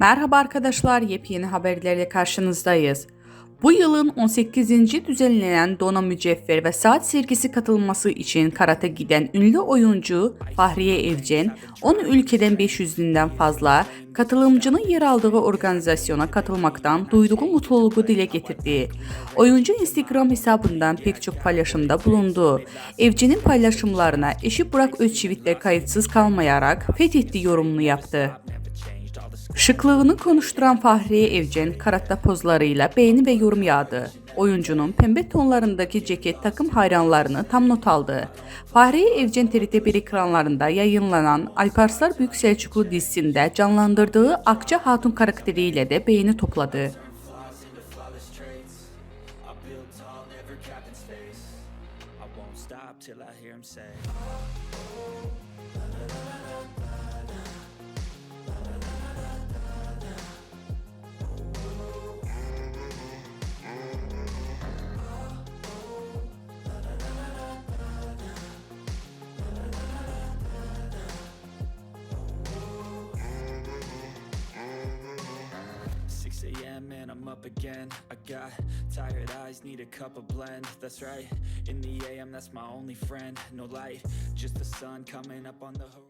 Merhaba arkadaşlar, yepyeni haberlerle karşınızdayız. Bu yılın 18. düzenlenen Dona Mücevher ve Saat sergisi katılması için Karat'a giden ünlü oyuncu Fahriye Evcen, 10 ülkeden 500'den fazla katılımcının yer aldığı organizasyona katılmaktan duyduğu mutluluğu dile getirdi. Oyuncu Instagram hesabından pek çok paylaşımda bulundu. Evcen'in paylaşımlarına eşi Burak Özçivit de kayıtsız kalmayarak fethetti yorumunu yaptı. Şıklığını konuşturan Fahriye Evcen karatta pozlarıyla beğeni ve yorum yağdı. Oyuncunun pembe tonlarındaki ceket takım hayranlarını tam not aldı. Fahriye Evcen TRT1 ekranlarında yayınlanan Alparslar Büyük Selçuklu dizisinde canlandırdığı Akça Hatun karakteriyle de beğeni topladı. Till I hear him say I'm up again. I got tired eyes, need a cup of blend. That's right. In the a.m. that's my only friend. No light, just the sun coming up on the horizon.